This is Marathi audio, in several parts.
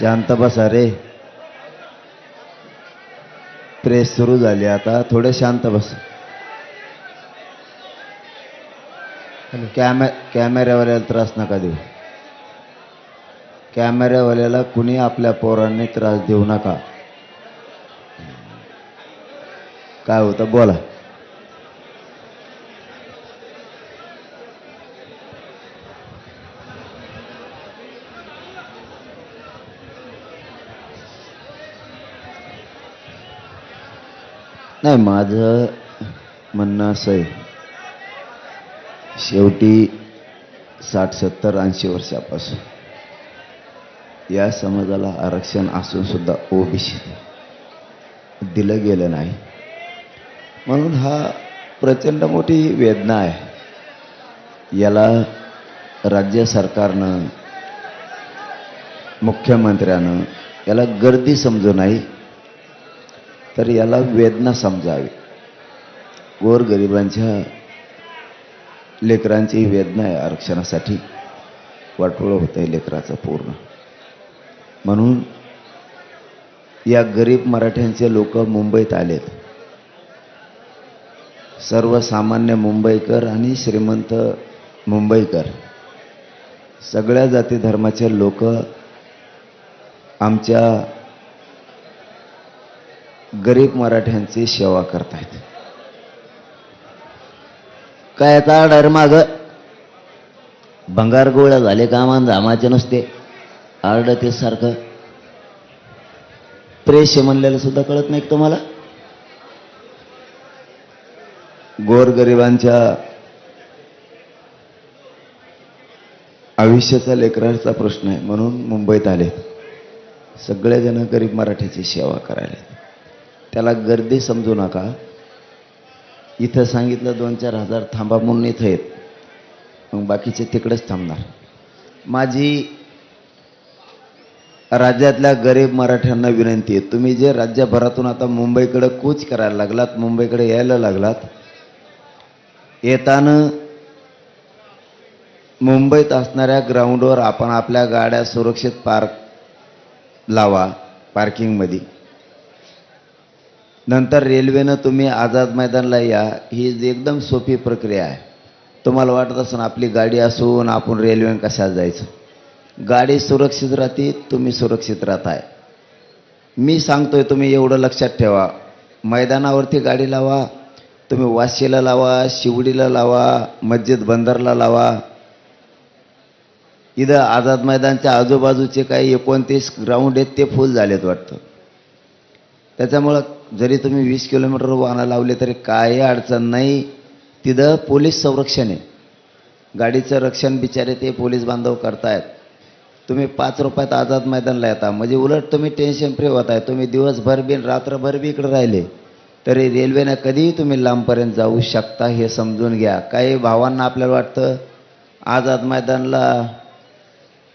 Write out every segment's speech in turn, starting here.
शांत बसा रे. प्रेस सुरू झाली आता. थोडे शांत बस. कॅमे कॅमेऱ्यावाल्याला त्रास नका देऊ. कॅमेऱ्यावाल्याला कुणी आपल्या पोरांनी त्रास देऊ नका. काय होतं? बोला. नाही माझं म्हणणं असं आहे. शेवटी साठ सत्तर ऐंशी वर्षापासून या समाजाला आरक्षण असून सुद्धा ओबीसी दिलं गेलं नाही. म्हणून हा प्रचंड मोठी वेदना आहे. याला राज्य सरकारनं मुख्यमंत्र्यानं याला गर्दी समजू नाही. तर याला वेदना समजावी. गोरगरिबांच्या लेकरांची वेदना आहे आरक्षणासाठी. वाटोळं होतं आहे लेकराचं पूर्ण. म्हणून या गरीब मराठ्यांचे लोक मुंबईत आलेत. सर्वसामान्य मुंबईकर आणि श्रीमंत मुंबईकर. सगळ्या जाती धर्माचे लोक आमच्या गरीब मराठ्यांची सेवा करतायत. काय आता डर माग? भंगार गोळ्या झाले कामान धामाचे नसते आरड ते सारखं. प्रेश म्हणलेलं सुद्धा कळत नाही तुम्हाला? गोरगरिबांच्या आयुष्याचा लेकराचा प्रश्न आहे. म्हणून मुंबईत आले सगळेजण गरीब मराठीची सेवा करायला त्याला गर्दी समजू नका. इथं सांगितलं दोन चार हजार थांबा म्हणून इथं आहेत मग बाकीचे तिकडेच थांबणार. माझी राज्यातल्या गरीब मराठ्यांना विनंती आहे. तुम्ही जे राज्यभरातून आता मुंबईकडे कूच करायला लागलात मुंबईकडे यायला लागलात येताना मुंबईत असणाऱ्या ग्राउंडवर आपण आपल्या गाड्या सुरक्षित पार्क लावा पार्किंगमध्ये नंतर रेल्वेनं तुम्ही आझाद मैदानला या. ही एकदम सोपी प्रक्रिया आहे. तुम्हाला वाटत असून आपली गाडी असून आपण रेल्वेनं कशात जायचं? गाडी सुरक्षित राहते तुम्ही सुरक्षित राहताय. मी सांगतोय तुम्ही एवढं लक्षात ठेवा. मैदानावरती गाडी लावा तुम्ही वाशीला लावा शिवडीला लावा मस्जिद बंदरला लावा. इथं आझाद मैदानच्या आजूबाजूचे काही एकोणतीस ग्राउंड आहेत ते फुल झालेत वाटतं. त्याच्यामुळं जरी तुम्ही वीस किलोमीटर वाहनं लावले तरी काही अडचण नाही. तिथं पोलीस संरक्षण आहे. गाडीचं रक्षण बिचारे ते पोलीस बांधव करतायत. तुम्ही पाच रुपयात आझाद मैदानला येता. म्हणजे उलट तुम्ही टेन्शन फ्री होत आहे तुम्ही दिवसभर बी रात्रभर बी इकडे राहिले. तरी रेल्वेनं कधीही तुम्ही लांबपर्यंत जाऊ शकता हे समजून घ्या. काही भावांना आपल्याला वाटतं आझाद मैदानला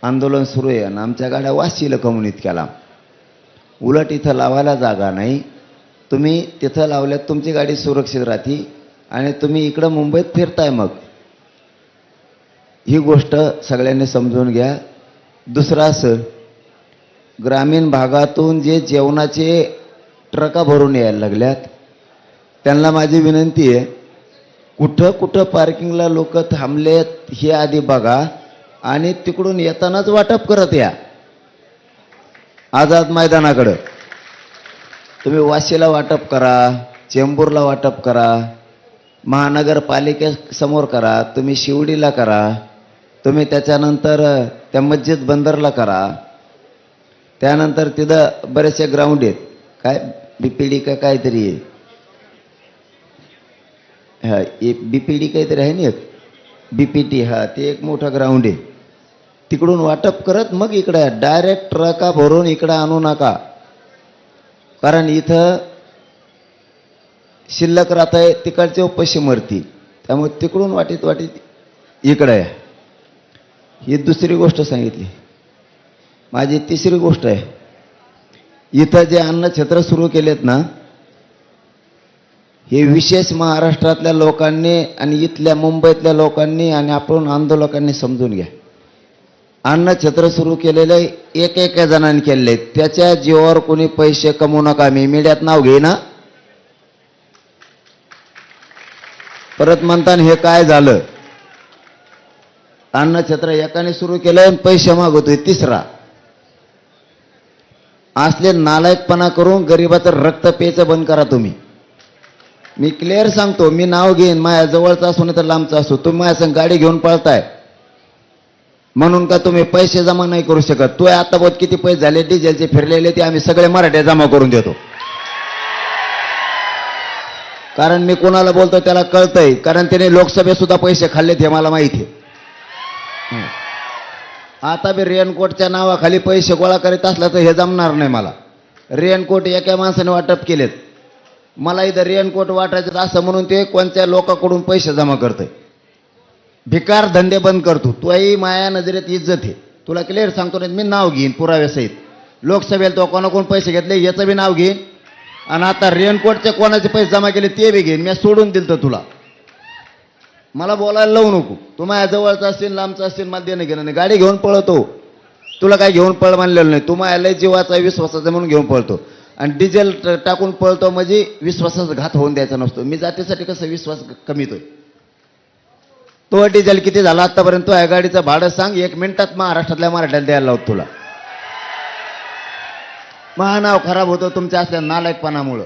आंदोलन सुरू आहे आणि आमच्या गाड्या वाशीला कमून इतक्याला. उलट इथं लावायला जागा नाही. तुम्ही तिथं लावल्यात तुमची गाडी सुरक्षित राहते आणि तुम्ही इकडं मुंबईत फिरताय मग. ही गोष्ट सगळ्यांनी समजून घ्या. दुसरं असं ग्रामीण भागातून जे जेवणाचे ट्रका भरून यायला लागल्यात त्यांना माझी विनंती आहे कुठं कुठं पार्किंगला लोक थांबलेत हे आधी बघा आणि तिकडून येतानाच वाटप करत या. आझाद मैदानाकडं. तुम्ही वाशीला वाटप करा चेंबूरला वाटप करा महानगरपालिकेसमोर करा तुम्ही शिवडीला करा तुम्ही त्याच्यानंतर त्या मस्जिद बंदरला करा. त्यानंतर तिथं बरेचसे ग्राउंड आहेत. काय? बी पी डी का काहीतरी आहे. हा एक डी काहीतरी आहे ना एक? बी पी टी हा ते एक मोठं ग्राउंड आहे. तिकडून वाटप करत मग इकडं डायरेक्ट ट्रका भरून इकडं आणू नका. कारण इथं शिल्लक राहत आहे तिकडचे उपशी मरती त्यामुळे तिकडून वाटीत वाटीत इकडं आहे ही दुसरी गोष्ट सांगितली. माझी तिसरी गोष्ट आहे. इथं जे अन्नछत्र सुरू केलेत ना हे विशेष महाराष्ट्रातल्या लोकांनी आणि इथल्या मुंबईतल्या लोकांनी आणि आपण आंदोलकांनी समजून घ्या. अन्नछत्र सुरू केलेले एक एक जणांनी केलेले. त्याच्या जीवावर कोणी पैसे कमवू नका. मी मीडियात नाव घेईना परत म्हणताना हे काय झालं? अन्नछत्र एकाने सुरू केलं आणि पैसे मागवतोय तिसरा. असले नालायकपणा करून गरिबाचं रक्त पेचं बंद करा तुम्ही. मी क्लिअर सांगतो. मी नाव घेईन. माझ्या जवळचा असो नाही तर लांबचा असो. तुम्ही माझ्या संग गाडी घेऊन पळताय. म्हणून का तुम्ही पैसे जमा नाही करू शकत? तू आता बहुत किती पैसे झाले डिझेलचे फिरलेले ते आम्ही सगळे मराठे जमा करून देतो. कारण मी कोणाला बोलतो त्याला कळतंय. कारण त्याने लोकसभेत सुद्धा पैसे खाल्लेत हे मला माहिती आहे. आता बी रेनकोटच्या नावाखाली पैसे गोळा करीत असला तर हे जमणार नाही मला. रेनकोट एका माणसाने वाटप केलेत. मला इथं रेनकोट वाटायचं असं म्हणून ते कोणत्या लोकांकडून पैसे जमा करतंय? भिकार धंदे बंद करतो तुही माया नजरेत इज्जत आहे. तुला क्लिअर सांगतो नाही मी नाव घेईन पुराव्यासहित लोकसभेला तो कोणाकोण पैसे घेतले याचं बी नाव घेईन. आणि आता रेनकोटचे कोणाचे पैसे जमा केले ते बी घेईन. मी सोडून दिलं तुला. मला बोलायला लावू नको. तू माझ्या जवळचा असतील लांबचा असतील मला देणं घेणं नाही. गाडी घेऊन पळतो. तुला काय घेऊन पळ मानलेलं नाही. तू माझ्या लय जीवाचा विश्वासाचा म्हणून घेऊन पळतो. आणि डिझेल ट- टाकून पळतो म्हणजे विश्वासाचा घात होऊन द्यायचा नसतो. मी जातीसाठी कसं विश्वास कमीतोय? तो डिझेल किती झाला आतापर्यंत? या गाडीचं भाडं सांग. एक मिनिटात महाराष्ट्रातल्या मराठ्याला द्यायला लावतो तुला. महानाव खराब होतं तुमच्या असल्या नालायकपणामुळं.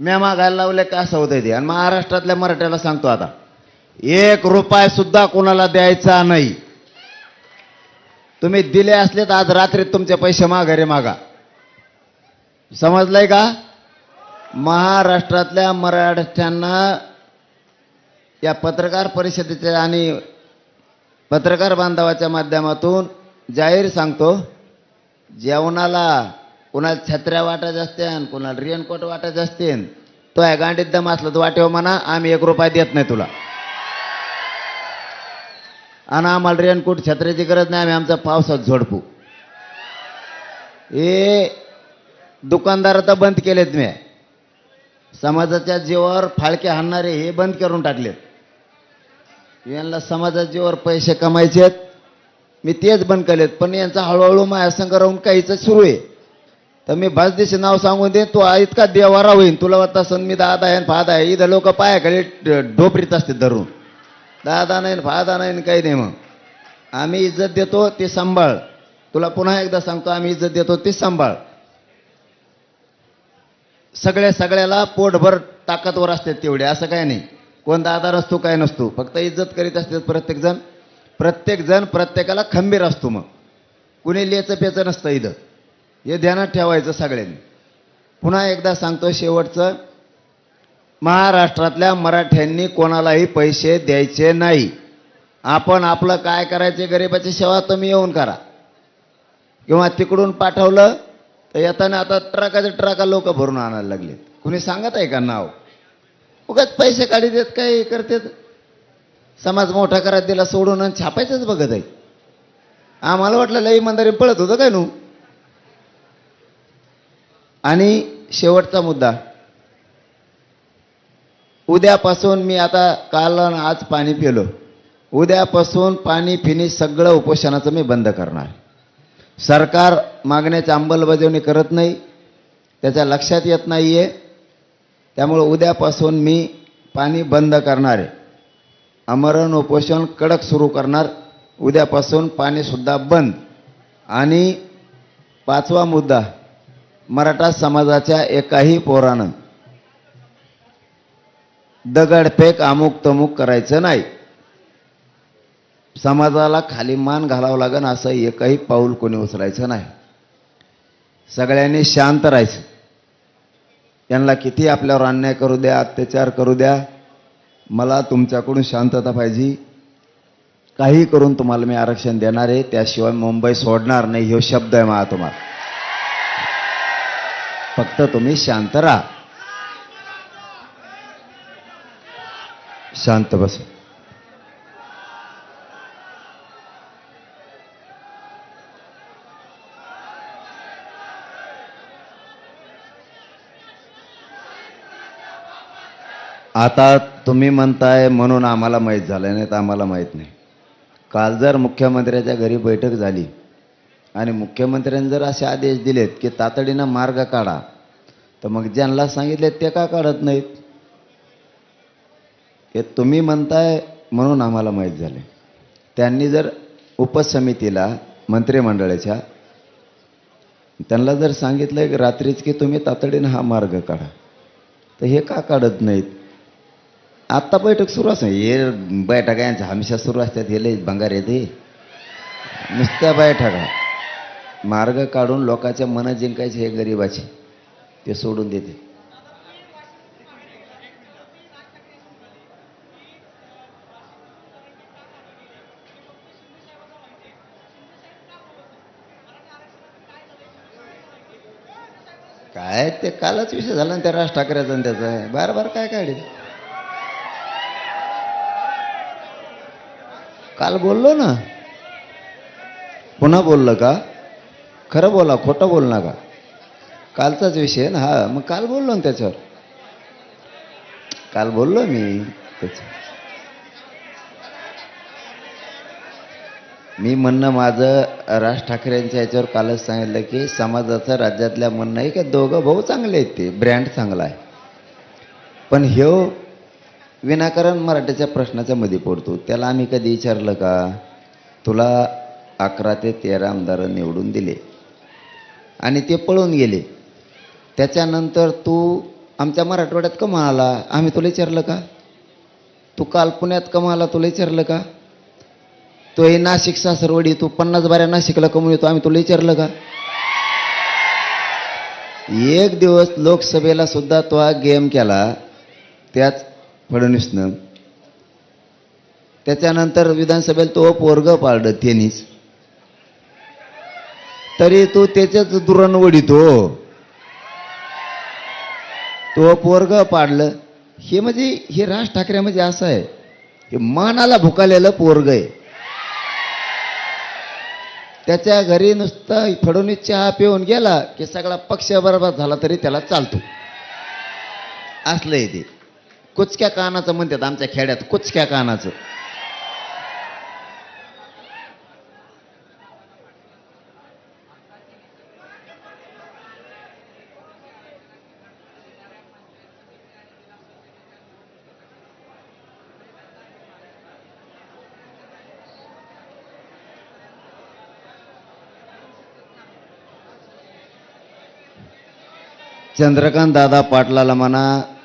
म्या मागायला लावले का असं होतंय ते? आणि महाराष्ट्रातल्या मराठ्याला सांगतो आता. एक रुपया सुद्धा कोणाला द्यायचा नाही. तुम्ही दिले असले तर आज रात्री तुमचे पैसे माघारी मागा. समजलंय का? महाराष्ट्रातल्या मराठ्यांना या पत्रकार परिषदेच्या आणि पत्रकार बांधवाच्या माध्यमातून जाहीर सांगतो जेवणाला कुणाला छत्र्या वाटायच्या असतील कुणाला रेनकोट वाटायचे असतील तो आहे गांडीत दम असला तर वाटेव म्हणा आम्ही एक रुपया देत नाही तुला. आणि आम्हाला रेनकोट छत्र्याची गरज नाही आम्ही आमचा पावसात झोडपू. हे दुकानदार तर बंद केलेत मी. समाजाच्या जीवावर फाळके हाणणारे हे बंद करून टाकलेत. यांना समाजाच्या पैसे पैसे आहेत. मी तेच बंद केलेत पण यांचा हळूहळू माझ्या संघ राहून काहीच सुरू आहे. तर मी भाजदेशी नाव सांगून दे तू इतका देवारा होईन. तुला वाटतं सन मी दादा आहे फादा आहे? इथं लोक पायाकडे ढोपरीत असते धरून. दादा नाही फादा नाही काही नाही मग. आम्ही इज्जत देतो ते सांभाळ. तुला पुन्हा एकदा सांगतो आम्ही इज्जत देतो ते सांभाळ. सगळ्या सगळ्याला पोटभर ताकदवर असतात तेवढे असं काय नाही. कोण आधार असतो काय नसतो. फक्त इज्जत करीत असतात प्रत्येकजण. प्रत्येकजण प्रत्येकाला खंबीर असतो मग. कुणी लेचं पेचं नसतं इथं. हे ध्यानात ठेवायचं सगळ्यांनी. पुन्हा एकदा सांगतो शेवटचं. महाराष्ट्रातल्या मराठ्यांनी कोणालाही पैसे द्यायचे नाही. आपण आपलं काय करायचे गरिबाची सेवा तुम्ही येऊन करा. किंवा तिकडून पाठवलं तर येताना आता ट्रकाचे ट्रका लोक भरून आणायला लागले कुणी सांगत आहे का नाव? उगाच पैसे काढी देत काय करतात? समाज मोठा करत दिला सोडून आणि छापायचंच बघत आहे. आम्हाला वाटलं लई इमानदारी पळत होतं काय नू? आणि शेवटचा मुद्दा. उद्यापासून मी आता काल आणि आज पाणी पिलो. उद्यापासून पाणी पिणी सगळं उपोषणाचं मी बंद करणार. सरकार मागण्याची अंमलबजावणी करत नाही. त्याच्या लक्षात येत नाही आहे त्यामुळं उद्यापासून मी पाणी बंद करणार आहे. आमरण उपोषण कडक सुरू करणार. उद्यापासून पाणीसुद्धा बंद. आणि पाचवा मुद्दा मराठा समाजाच्या एकाही पोरानं दगडफेक अमुक तमुक करायचं नाही. समाजाला खाली मान घालावं लागेल असं एकही पाऊल कोणी उचलायचं नाही. सगळ्यांनी शांत राहायचं. त्यांना किती आपल्यावर अन्याय करू द्या अत्याचार करू द्या मला तुमच्याकडून शांतता पाहिजे. काही करून तुम्हाला मी आरक्षण देणार आहे त्याशिवाय मुंबई सोडणार नाही हे शब्द आहे मला तुम्हाला. फक्त तुम्ही शांत राहा. शांत बसा. आता तुम्ही म्हणताय म्हणून आम्हाला माहीत झालं नाही तर आम्हाला माहीत नाही. काल जर मुख्यमंत्र्याच्या घरी बैठक झाली आणि मुख्यमंत्र्यांनी जर असे आदेश दिलेत की तातडीनं मार्ग काढा तर मग ज्यांना सांगितले ते का काढत नाहीत? हे तुम्ही म्हणताय म्हणून आम्हाला माहीत झाले त्यांनी जर उपसमितीला मंत्रिमंडळाच्या त्यांना जर सांगितलं की रात्रीच की तुम्ही तातडीनं हा मार्ग काढा तर हे का काढत नाहीत? आत्ता बैठक सुरू असते हे बैठका यांच्या हमेशा सुरू असतात हे लय भंगार येते नुसत्या बैठका. मार्ग काढून लोकांच्या मनं जिंकायचे हे गरिबाचे. ते सोडून देते. काय? ते कालच विषय झाला ना त्या राज ठाकरेचा आणि त्याचा. बार बार काय काढेल? काल बोललो ना. पुन्हा बोललं का? खरं बोला खोटं बोल का? कालचाच विषय ना हा मग काल बोललो ना त्याच्यावर. काल बोललो मी त्याच्यावर. मी म्हणणं माझं राज ठाकरेंच्या याच्यावर कालच सांगितलं की समाजाचं राज्यातल्या म्हणणं आहे की दोघं भाऊ चांगले आहेत ते ब्रँड चांगला आहे. पण ह्यो विनाकारण मराठीच्या प्रश्नाच्या मध्ये पडतो. त्याला आम्ही कधी विचारलं का? तुला अकरा ते तेरा आमदार निवडून दिले. आणि ते पळून गेले. त्याच्यानंतर तू आमच्या मराठवाड्यात का म्हणाला? आम्ही तुला विचारलं का? तू काल पुण्यात का म्हणाला? तुला विचारलं का? तो हे नाशिक सासरवडी तू पन्नास बाऱ्या नाशिकला कमवून येतो? आम्ही तुला विचारलं का? एक दिवस लोकसभेला सुद्धा तो हा गेम केला. त्याच फडणवीसनं. त्याच्यानंतर विधानसभेला तो पोरग पाळलं त्यांनीच तरी तो त्याच्याच दुरण वडितो हो. तो पोरग पाडलं. हे म्हणजे हे राज ठाकरे म्हणजे असं आहे हे मनाला भुकालेलं पोरग आहे. त्याच्या घरी नुसतं फडणवीस चहा पिऊन गेला की सगळा पक्ष बरोबर झाला तरी त्याला चालतो. असलंय ते. कुचक्या कानाचं म्हणतात आमच्या खेड्यात कुचक्या कानाचं. चंद्रकांत दादा पाटलाला म्हणा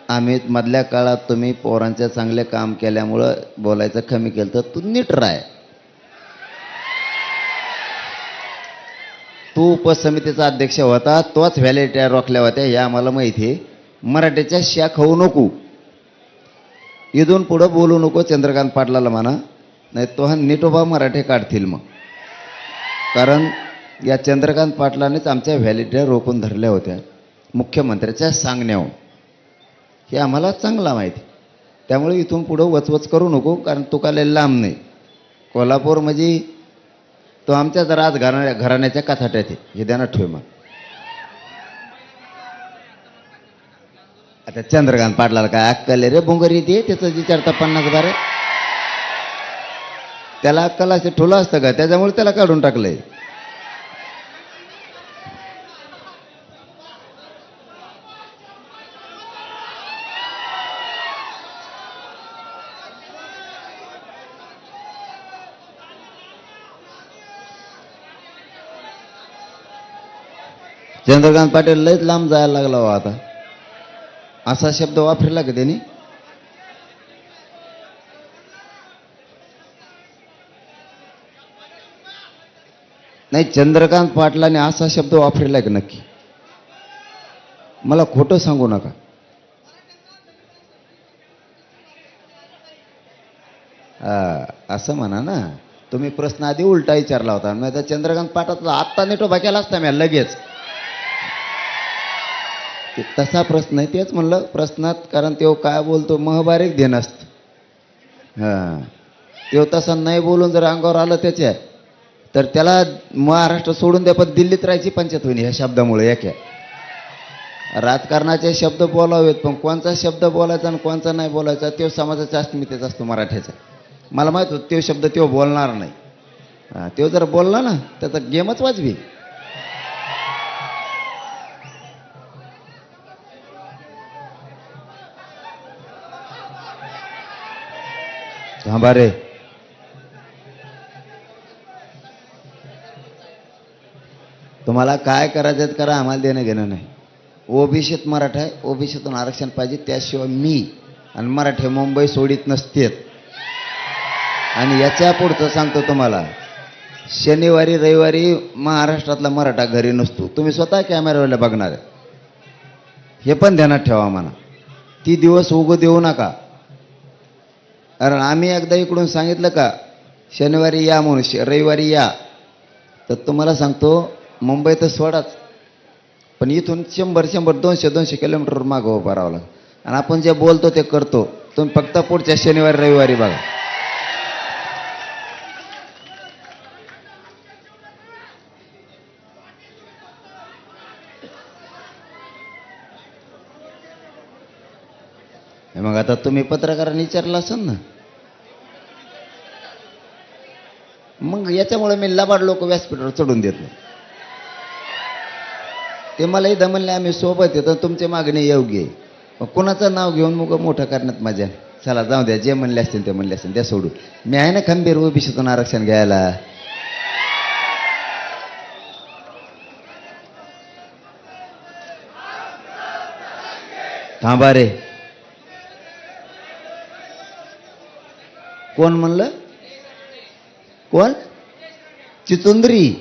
आम्ही मधल्या काळात तुम्ही पोरांचे चांगले काम केल्यामुळं बोलायचं कमी केलं तर तू नीट राय तू उपसमितीचा अध्यक्ष होता तोच व्हॅलिडिटी रोखल्या होत्या हे आम्हाला माहिती आहे. मराठीच्या शाख खाऊ नको. इथून पुढं बोलू नको चंद्रकांत पाटलाला म्हणा. नाही तो हा नीटोबा मराठी काढतील मग. कारण या चंद्रकांत पाटलानेच आमच्या व्हॅलिटी रोखून धरल्या होत्या. मुख्यमंत्र्याच्या सांगण्यावर हे आम्हाला चांगला माहिती. त्यामुळे इथून पुढं वचवच करू नको कारण तो काय लय लांब नाही. कोल्हापूर म्हणजे तो आमच्याच राज घराण्या घराण्याच्या कथाट्यात आहे. हे ध्यानात ठेव मग. आता चंद्रकांत पाटलाला काय अक्कल रे बोंगर येते त्याचं विचारता पन्नास बारे. त्याला अक्कल असे ठोलं असतं का? त्याच्यामुळे त्याला काढून टाकलंय. चंद्रकांत पाटील लयच लांब जायला लागला हो आता. असा शब्द वापरला का त्यांनी? नाही चंद्रकांत पाटलाने असा शब्द वापरला का नक्की? मला खोटं सांगू नका. हा, असं म्हणा ना. तुम्ही प्रश्न आधी उलटा विचारला होता. नाही तर चंद्रकांत पाटातला आत्ता नेटो बघायला असता मी लगेच. ते तसा प्रश्न आहे. तेच म्हणलं प्रश्नात कारण तो काय बोलतो महबारीक देण असतं. हां. तो तसा नाही बोलून जर अंगावर आलं त्याच्या तर त्याला महाराष्ट्र सोडून द्या पण दिल्लीत राहायची पंचायत होईल ह्या शब्दामुळे याक्या राजकारणाचे शब्द बोलावेत पण कोणचा शब्द बोलायचा आणि कोणचा नाही बोलायचा तो समाजाच्या अस्मितेचा असतो मराठ्याचा मला माहीत होतं तो शब्द तो बोलणार नाही. तो जर बोलला ना त्याचा गेमच वाजवी. थांबा रे तुम्हाला काय करायचं करा आम्हाला देणं घेणं नाही. ओबीसीत मराठा आहे ओबीसीतून आरक्षण पाहिजे त्याशिवाय मी आणि मराठे मुंबई सोडित नसतेत. आणि याच्या पुढचं सांगतो तुम्हाला शनिवारी रविवारी महाराष्ट्रातला मराठा घरी नसतो. तुम्ही स्वतः कॅमेऱ्यावर बघणार आहे. हे पण ध्यानात ठेवा म्हणा. ती दिवस उगू देऊ नका. कारण आम्ही एकदा इकडून सांगितलं का शनिवारी या म्हणून श- रविवारी या. तर तुम्हाला सांगतो मुंबई तर सोडाच. पण इथून शंभर शंभर दोनशे दोनशे किलोमीटर मागं उभं राहावं लागतं. आणि आपण जे बोलतो ते करतो. तुम्ही फक्त पुढच्या शनिवारी रविवारी बघा. मग आता तुम्ही पत्रकारांनी विचारलं असेल ना. मग याच्यामुळे मी लबाड लोक व्यासपीठावर चढून देत नाही ते मला इथं म्हणले आम्ही सोबत येतो तुमची मागणी योग्य आहे. मग कोणाचं नाव घेऊन मग मोठं करण्यात मजा? चला जाऊ द्या जे म्हणले असतील ते म्हणले असतील त्या सोडून. मी आहे ना खंबीर ओबीसीतून आरक्षण घ्यायला. थांबा रे. कोण म्हणलं? कोण? चितुंद्री.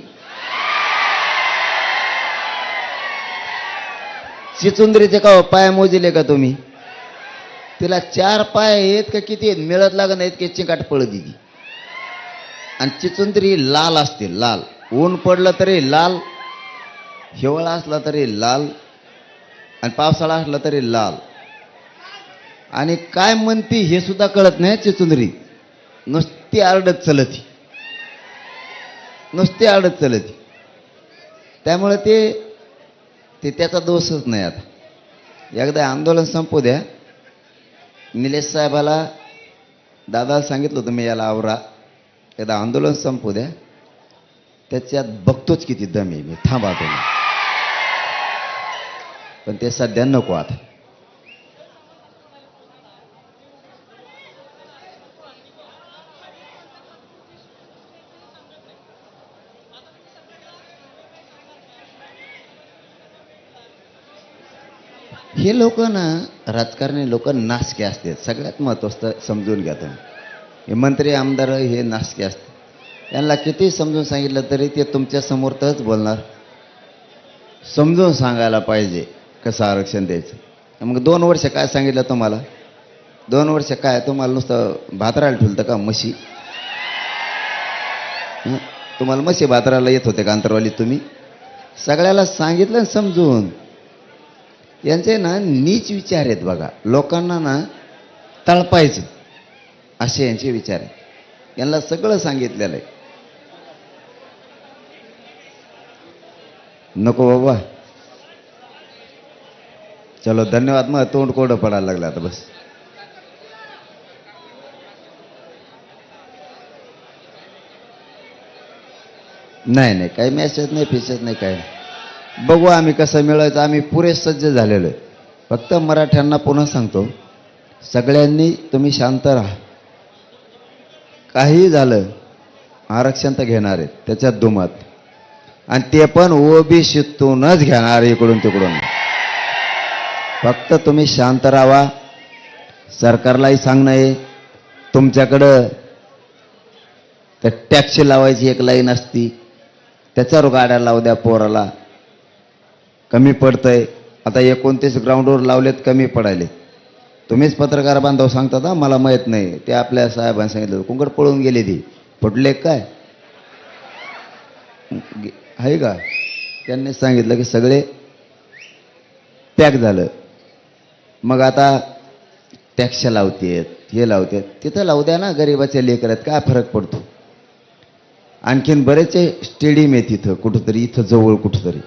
चितुंद्रीचे का हो, पाय मोजिले का तुम्ही? तिला चार पाय आहेत का किती आहेत? मिळत लागत नाहीत की चिंकाट पळत ती. आणि चिचुंद्री लाल असते लाल. ऊन पडलं तरी लाल हिवाळा असला तरी लाल आणि पावसाळा असला तरी लाल. आणि काय म्हणती हे सुद्धा कळत नाही चिचुंदरी नुसती आरडत चलती. नुसती आरडत चलती. त्यामुळे ते ते त्याचा दोषच नाही आता. एकदा आंदोलन संपू द्या. निलेश साहेबाला दादा सांगितलं होतं मी याला आवरा. एकदा आंदोलन संपू द्या. त्याच्यात बघतोच किती दम आहे. मी थांबा तुम्ही. पण ते सध्या नको आता. हे लोक ना राजकारणी लोक नासके असतात. सगळ्यात महत्वाचं समजून घ्या तुम्ही. हे मंत्री आमदार हे नासके असतात. त्यांना किती समजून सांगितलं तरी ते तुमच्या समोरच बोलणार. समजून सांगायला पाहिजे कसं आरक्षण द्यायचं. मग दोन वर्ष काय सांगितलं तुम्हाला? दोन वर्ष काय? तुम्हाला नुसतं भातरायला ठेवलं का म्हशी? हं? तुम्हाला म्हशी भातरायला येत होते का अंतरवाली तुम्ही? सगळ्याला सांगितलं समजून. यांचे ना नीच विचार आहेत बघा. लोकांना ना तळपायचं. असे यांचे विचार आहेत. यांना सगळं सांगितलेलं आहे. नको बाबा. चलो धन्यवाद. मग तोंड कोरडं पडायला लागलं आता बस. नाही नाही काही मॅसेज नाही फिसेज नाही काय नाही. बघू आम्ही कसं मिळायचं आम्ही पुरे सज्ज झालेलो आहे. फक्त मराठ्यांना पुन्हा सांगतो सगळ्यांनी तुम्ही शांत राहा. काहीही झालं आरक्षण तर घेणार आहेत त्याच्यात दुमत. आणि ते पण ओबीसीतूनच घेणार इकडून तिकडून. फक्त तुम्ही शांत राहा. सरकारलाही सांगणं आहे तुमच्याकडं तर टॅक्सी लावायची एक लाईन असती त्याच्यावर गाड्या लावू द्या पोराला. कमी पडतंय. आता एकोणतीस ग्राउंडवर लावलेत कमी पडायले. तुम्हीच पत्रकार बांधव सांगतात हा मला माहीत नाही. ते आपल्या साहेबांनी सांगितलं कुंकड पळून गेले ती. फुटले काय? आहे का? त्यांनी सांगितलं की सगळे पॅक झालं. मग आता टॅक्स लावतेत हे लावतेत. तिथं लावू द्या ना गरीबाच्या लेकरात काय फरक पडतो? आणखीन बरेचसे स्टेडियम आहेत इथं कुठंतरी इथं जवळ कुठंतरी.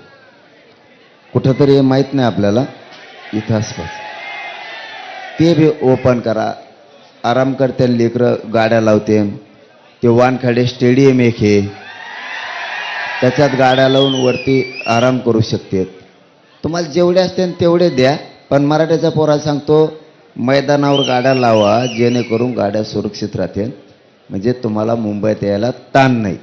कुठंतरी हे माहीत नाही आपल्याला. इथं आसपास. ते बी ओपन करा. आराम करते लेकरं गाड्या लावते. ते वानखाडे स्टेडियम एक हे त्याच्यात गाड्या लावून वरती आराम करू शकते. तुम्हाला जेवढे असते तेवढे द्या. पण मराठीचा पोरा सांगतो मैदानावर गाड्या लावा जेणेकरून गाड्या सुरक्षित राहतील. म्हणजे तुम्हाला मुंबईत यायला ताण नाही.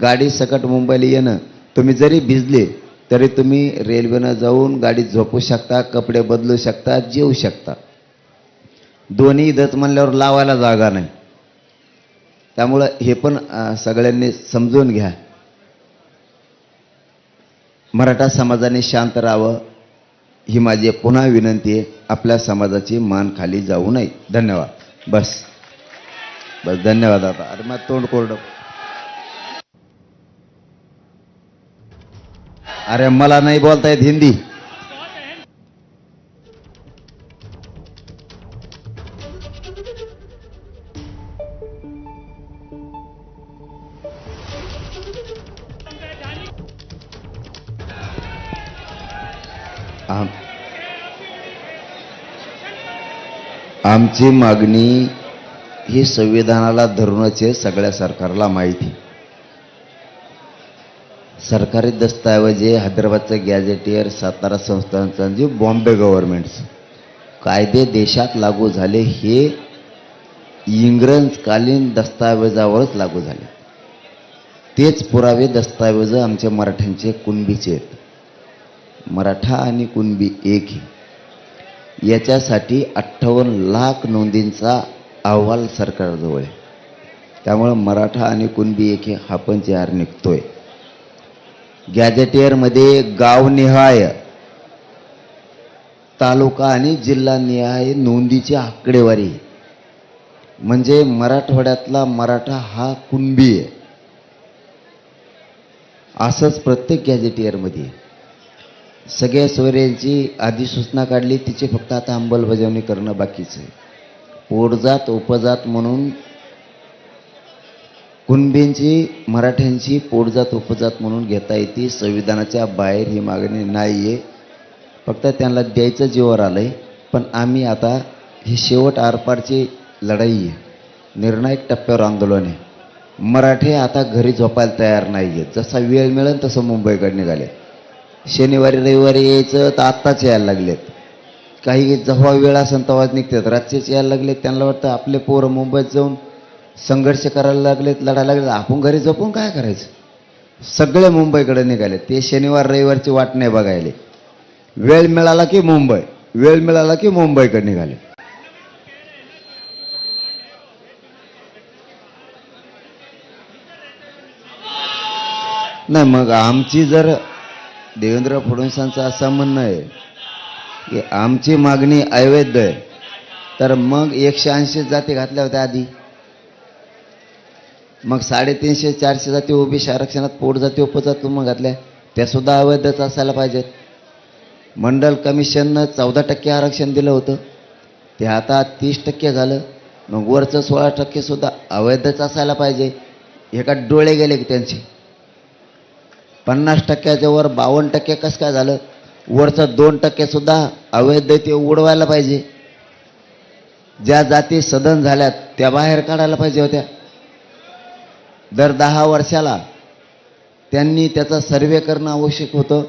गाडी सकट मुंबईला येणं. तुम्ही जरी भिजले तरी तुम्ही रेल्वेनं जाऊन गाडीत झोपू शकता कपडे बदलू शकता जेवू शकता. दोन्ही दत म्हणल्यावर लावायला जागा नाही. त्यामुळं हे पण सगळ्यांनी समजून घ्या. मराठा समाजाने शांत राहावं ही माझी पुन्हा विनंती आहे. आपल्या समाजाची मान खाली जाऊ नये. धन्यवाद. बस. बस धन्यवाद आता. अरे मग तोंड कोरडं. अरे मला नाही बोलता येत हिंदी आमची मागणी ही संविधानाला धरूनच आहे सगळ्या सरकारला माहिती. सरकारी दस्तऐवजे हैदराबादचं गॅजेटियर सातारा संस्थानचं जे बॉम्बे गव्हर्मेंट्स कायदे देशात लागू झाले हे इंग्रजकालीन दस्तऐवजावरच लागू झाले. तेच पुरावे दस्तऐवज आमच्या मराठ्यांचे कुणबीचे आहेत. मराठा आणि कुणबी एक आहे याच्यासाठी अठ्ठावन्न लाख नोंदींचा अहवाल सरकारजवळ आहे. त्यामुळं मराठा आणि कुणबी एक हे हा पण जे निघतो निघतोय. गॅजेटियरमध्ये गावनिहाय तालुका आणि जिल्हानिहाय नोंदीची आकडेवारी. म्हणजे मराठवाड्यातला मराठा हा कुणबी आहे? असंच प्रत्येक गॅजेटियरमध्ये सगळ्या सोयऱ्यांची अधिसूचना काढली तिची फक्त आता अंमलबजावणी करणं बाकीचं आहे. पोटजात उपजात म्हणून कुणबींची मराठ्यांची पोटजात उपजात म्हणून घेता येते. संविधानाच्या बाहेर ही मागणी नाही आहे फक्त त्यांना द्यायचं जीवर आलं आहे पण आम्ही आता ही शेवट आरपारची लढाई आहे. निर्णायक टप्प्यावर आंदोलन आहे. मराठे आता घरी झोपायला तयार नाही आहेत जसा वेळ मिळेल तसं मुंबईकडे निघाले. शनिवारी रविवारी यायचं तर आत्ताच यायला लागलेत. काही जेव्हा वेळ असेल तेव्हाच निघतात. रातचेच यायला लागलेत. त्यांना वाटतं आपले पोरं मुंबईत जाऊन संघर्ष करायला लागलेत लढायला लागलेत. आपण घरी झोपून काय करायचं? सगळे मुंबईकडे निघाले. ते शनिवार रविवारची वाट नाही बघायले. वेळ मिळाला की मुंबई. वेळ मिळाला की मुंबईकडे निघाले. नाही मग आमची जर देवेंद्र फडणवीसांचं असं म्हणणं आहे की आमची मागणी अवैध आहे तर मग एकशे ऐंशी जाती घातल्या होत्या आधी. मग साडेतीनशे चारशे जाती ओबीसी आरक्षणात पोट जाती उपजाती मग घातल्या. त्यासुद्धा अवैधच असायला पाहिजेत. मंडल कमिशननं चौदा टक्के आरक्षण दिलं होतं. ते आता तीस टक्के झालं. मग वरचं सोळा टक्केसुद्धा अवैधच असायला पाहिजे. एका डोळे गेले की त्यांचे. पन्नास टक्क्याच्या वर बावन्न टक्के कसं काय झालं? वरचं दोन टक्केसुद्धा अवैध ते उडवायला पाहिजे. ज्या जाती सदन झाल्यात त्या बाहेर काढायला पाहिजे होत्या. दर दहा वर्षाला त्यांनी त्याचा सर्वे करणं आवश्यक होतं.